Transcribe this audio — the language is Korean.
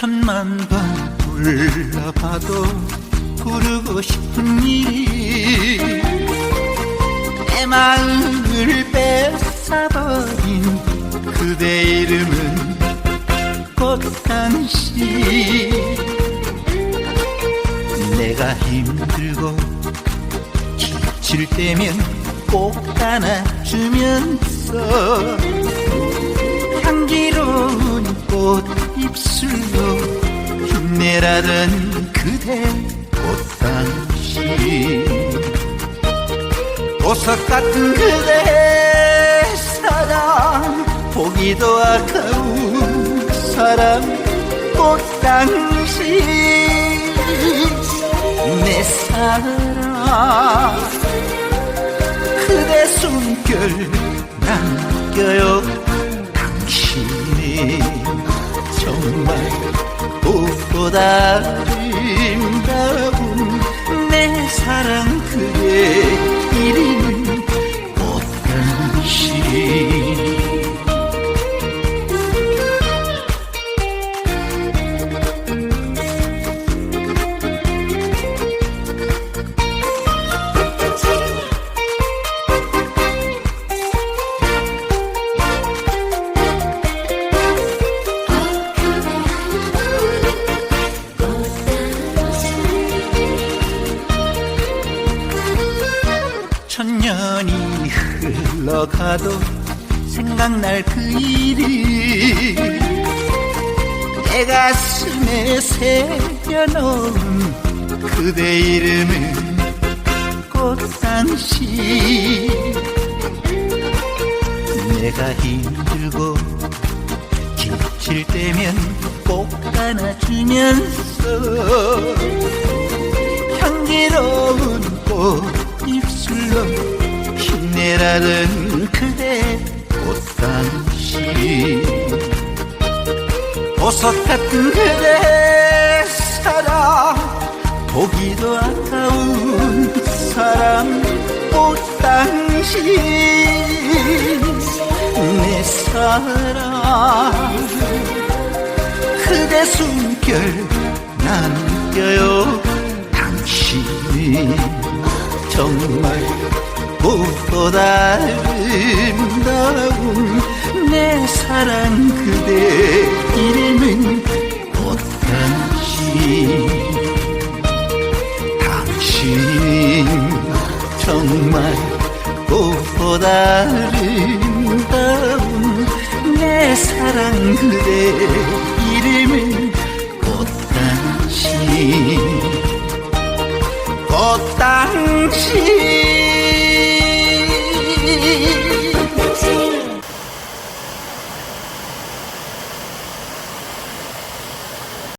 천만 번 불러봐도 부르고 싶은 일이 내 마음을 뺏어버린 그대 이름은 꽃당시 내가 힘들고 지칠 때면 꼭 안아주면서 힘내라던 그대 꽃당시 보석 같은 그대 사랑 보기도 아까운 사랑 꽃당시 내 사랑 그대 숨결 남겨요 당신이 꽃 천년이 흘러가도 생각날 그 일이 내 가슴에 새겨놓은 그대 이름은 꽃당시 내가 힘들고 지칠 때면 꼭 안아주면서 향기로운 꽃 힘내라던 그대 꽃당시 보석 같은 그대 사랑 보기도 아까운 사랑 꽃당시 내 사랑 그대 숨결 남겨요 당신이. 정말 꽃보다 아름다운 내 사랑 그대 이름은 꽃당신 당신이 정말 꽃보다 아름다운 내 사랑 그대 이름은 꽃당신 꽃당신